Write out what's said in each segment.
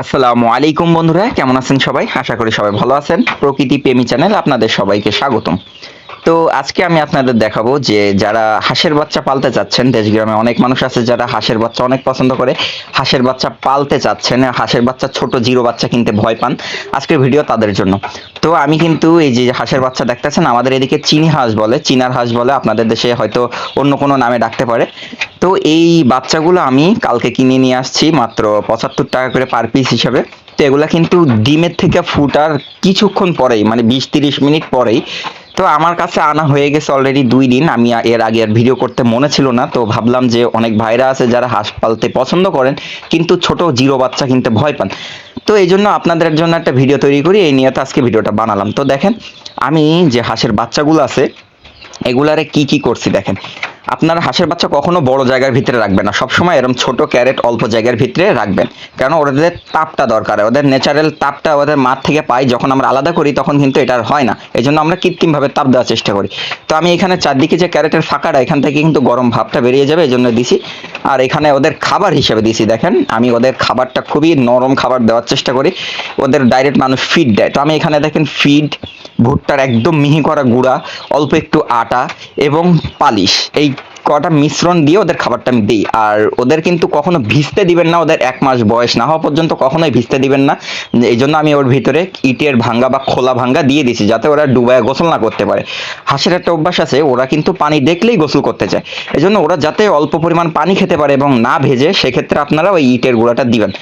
আসসালামু আলাইকুম বন্ধুরা, কেমন আছেন সবাই? আশা করি সবাই ভালো আছেন। প্রকৃতি প্রেমী চ্যানেল আপনাদের সবাইকে স্বাগতম। তো আজকে আমি আপনাদের দেখাবো যে যারা হাঁসের বাচ্চা পালতে চাচ্ছেন, দেশগ্রামে অনেক মানুষ আছে যারা হাঁসের বাচ্চা অনেক পছন্দ করে, হাঁসের বাচ্চা পালতে চাচ্ছেন, হাঁসের বাচ্চা ছোট জিরো বাচ্চা কিনতে ভয় পান। আজকের ভিডিও তাদের জন্য। তো আমি কিন্তু এই যে হাঁসের বাচ্চা দেখতেছেন, আমাদের এদিকে চিনি হাঁস বলে, চিনার হাঁস বলে আপনাদের দেশে হয়তো অন্য কোনো নামে ডাকতে পারে। তো এই বাচ্চাগুলো আমি কালকে কিনে নিয়ে আসছি মাত্র পঁচাত্তর টাকা করে পার পিস হিসাবে। তো এগুলা কিন্তু ডিমের থেকে ফুটার কিছুক্ষণ পরেই মানে বিশ তিরিশ মিনিট পরেই তো আমার কাছে আনা হয়ে গেছে অলরেডি দুই দিন। আমি এর আগে আর ভিডিও করতে মনে ছিল না, তো ভাবলাম যে অনেক ভাইরা আছে যারা হাঁস পালতে পছন্দ করেন, কিন্তু ছোট জিরো বাচ্চা কিনতে ভয় পান। তো এই জন্য আপনাদের জন্য একটা ভিডিও তৈরি করি, এই নিয়ে তো আজকে ভিডিওটা বানালাম। তো দেখেন, আমি যে হাঁসের বাচ্চাগুলো আছে, এগুলারে কি কি করছি দেখেন। আপনার হাঁসের বাচ্চা কখনো বড় জায়গার ভিতরে রাখবেন না। সবসময় এরকম ছোট ক্যারেট অল্প জায়গার ভিতরে রাখবেন। কারণ ওদের তাপটা দরকার। ওদের ন্যাচারাল তাপটা ওদের মাঠ থেকে পাই, যখন আমরা আলাদা করি, তখন কিন্তু এটা হয় না। এই জন্য আমরা কৃত্রিমভাবে তাপ দেওয়ার চেষ্টা করি। তো আমি এখানে চারদিকে যে ক্যারেটের ফাঁকাটা, এখান থেকে কিন্তু গরম ভাবটা বেরিয়ে যাবে এই জন্য দিছি। আর এখানে ওদের খাবার হিসেবে দিছি, দেখেন। আমি ওদের খাবারটা খুবই নরম খাবার দেওয়ার চেষ্টা করি। ওদের ডাইরেক্ট মানুষ ফিড দেয়। তো আমি এখানে দেখেন ফিড ভুট্টার একদম মিহি করা গুঁড়া, অল্প একটু আটা এবং পালিশ। এই কটা মিশ্রণ দিয়ে ওদের খাবারটা আমি দিই। আর ওদের কিন্তু কখনো ভিজতে দিবেন না, ওদের এক মাস বয়স না হওয়া পর্যন্ত কখনোই ভিজতে দিবেন না। এই জন্য আমি ওর ভিতরে ইটের ভাঙ্গা বা খোলা ভাঙ্গা দিয়ে দিছি যাতে ওরা ডুবায় গোসল না করতে পারে। হাঁসের একটা অভ্যাস আছে, ওরা কিন্তু পানি দেখলেই গোসল করতে চায়। এই জন্য ওরা যাতে অল্প পরিমাণ পানি খেতে পারে এবং না ভেজে, সেক্ষেত্রে আপনারা ওই ইটের গুঁড়াটা দিবেন।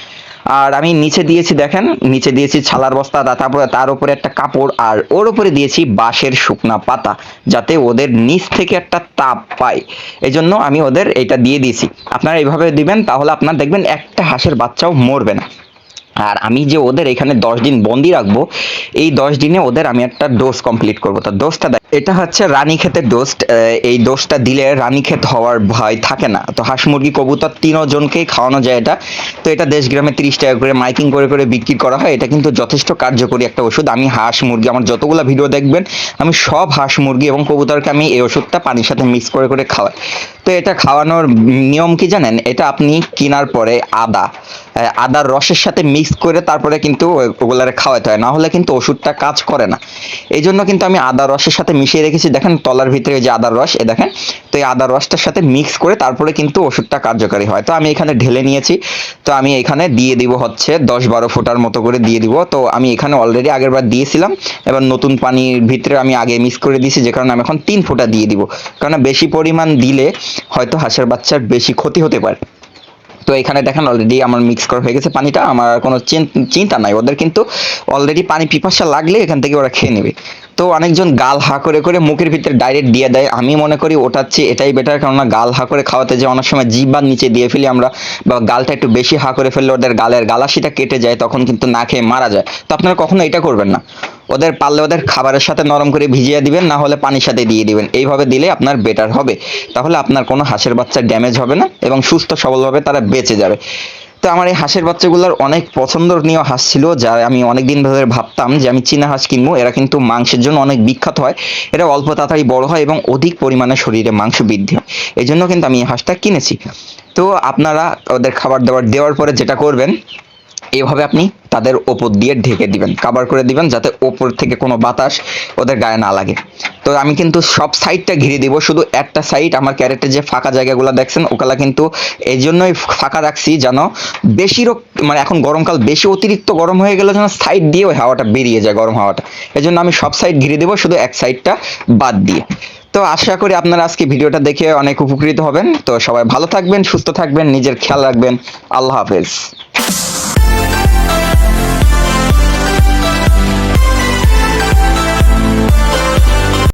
আর আমি নিচে দিয়েছি, দেখেন, নিচে দিয়েছি ছালার বস্তা তারপরে তার উপরে একটা কাপড়, আর ওর উপরে দিয়েছি বাঁশের শুকনা পাতা, যাতে ওদের নিচ থেকে একটা তাপ পায়। এই জন্য আমি ওদের এটা দিয়ে দিয়েছি। আপনারা এইভাবে দিবেন, তাহলে আপনার দেখবেন একটা হাঁসের বাচ্চাও মরবে না। আর আমি যে ওদের এখানে দশ দিন বন্দি রাখব, এই দশ দিনে ওদের আমি একটা ডোজ কমপ্লিট করব। তো ডোজটা দেখ, এটা হচ্ছে রানী ক্ষেতের ডোজ এই ডোজটা দিলে রানী ক্ষেত হওয়ার ভয় থাকে না। তো হাঁস মুরগি, কবুতর তিনজনকেই খাওয়ানো যায় এটা। তো এটা দেশ গ্রামে তিরিশ টাকা করে মাইকিং করে করে বিক্রি করা হয়। এটা কিন্তু যথেষ্ট কার্যকরী একটা ওষুধ। আমি হাঁস মুরগি, আমার যতগুলো ভিডিও দেখবেন, আমি সব হাঁস মুরগি এবং কবুতরকে আমি এই ওষুধটা পানির সাথে মিক্স করে করে খাওয়াই। তো এটা খাওয়ানোর নিয়ম কি জানেন? এটা আপনি কেনার পরে আদা আদার রসের সাথে মিক্স করে তারপরে কিন্তু ওগুলারে খাওয়াতে হয়। না হলে কিন্তু ওষুধটা কাজ করে না। এই জন্য কিন্তু আমি আদা রসের সাথে মিশিয়ে রেখেছি। দেখেন তলার ভিতরে যে আদার রস, এ দেখেন, তো এই আদার রসটার সাথে মিক্স করে তারপরে কিন্তু ওষুধটা কার্যকারী হয়। তো আমি এখানে ঢেলে নিয়েছি। তো আমি এখানে দিয়ে দিব হচ্ছে দশ বারো ফোঁটার মতো করে দিয়ে দিব। তো আমি এখানে অলরেডি আগের বার দিয়েছিলাম। এবার নতুন পানির ভিতরে আমি আগে মিক্স করে দিয়েছি, যে কারণে আমি এখন তিন ফোঁটা দিয়ে দিব। কারণ বেশি পরিমাণ দিলে হয়তো হাঁসের বাচ্চার বেশি ক্ষতি হতে পারে। তো এখানে দেখেন অলরেডি আমার মিক্স করা হয়ে গেছে পানিটা। আমার কোনো চিন্তা নাই। ওদের কিন্তু অলরেডি পানি পিপাসা লাগলে এখান থেকে ওরা খেয়ে নেবে। তো অনেকজন গাল হা করে করে মুখের ভিতরে ডাইরেক্ট দিয়ে দেয়। আমি মনে করি ওটার চেয়ে এটাই বেটার কেননা গাল হা করে খাওয়াতে যে অনেক সময় জিব্বার নিচে দিয়ে ফেলি আমরা, বা গালটা একটু বেশি হা করে ফেললে ওদের গালের গালাশিটা কেটে যায়, তখন কিন্তু না খেয়ে মারা যায়। তো আপনারা কখনো এটা করবেন না। ওদের পারলে ওদের খাবারের সাথে নরম করে ভিজিয়ে দিবেন, না হলে পানির সাথে দিয়ে দিবেন। এইভাবে দিলে আপনার বেটার হবে। তাহলে আপনার কোনো হাঁসের বাচ্চা ড্যামেজ হবে না এবং সুস্থ সবলভাবে তারা বেঁচে যাবে। তো আমার এই হাঁসের বাচ্চাগুলোর অনেক পছন্দনীয় হাঁস ছিল, যা আমি অনেক দিন ধরে ভাবতাম যে আমি চীনা হাঁস কিনবো। এরা কিন্তু মাংসের জন্য অনেক বিখ্যাত হয়। এরা অল্প তাড়াতাড়ি বড় হয় এবং অধিক পরিমাণে শরীরে মাংস বৃদ্ধি হয়। এই জন্য কিন্তু আমি এই হাঁসটা কিনেছি। তো আপনারা ওদের খাবার দাবার দেওয়ার পরে যেটা করবেন এভাবে আপনি তাদের ওপর দিয়ে ঢেকে দিবেন কাভার করে দিবেন যাতে ওপর থেকে কোনো বাতাস ওদের গায়ে না লাগে। তো আমি কিন্তু সব সাইডটা ঘিরে দিব, শুধু একটা সাইড আমার ক্যারেটের যে ফাঁকা জায়গাগুলো দেখছেন, ওগুলা কিন্তু এই জন্যই ফাঁকা রাখছি যেন বেশি মানে এখন গরমকাল বেশি অতিরিক্ত গরম হয়ে গেলে যেন সাইড দিয়ে ওই হাওয়াটা বেরিয়ে যায়, গরম হাওয়াটা। এই জন্য আমি সব সাইড ঘিরে দেবো, শুধু এক সাইডটা বাদ দিয়ে। তো আশা করি আপনারা আজকে ভিডিওটা দেখে অনেক উপকৃত হবেন। তো সবাই ভালো থাকবেন, সুস্থ থাকবেন, নিজের খেয়াল রাখবেন। আল্লাহ হাফেজ। Oh,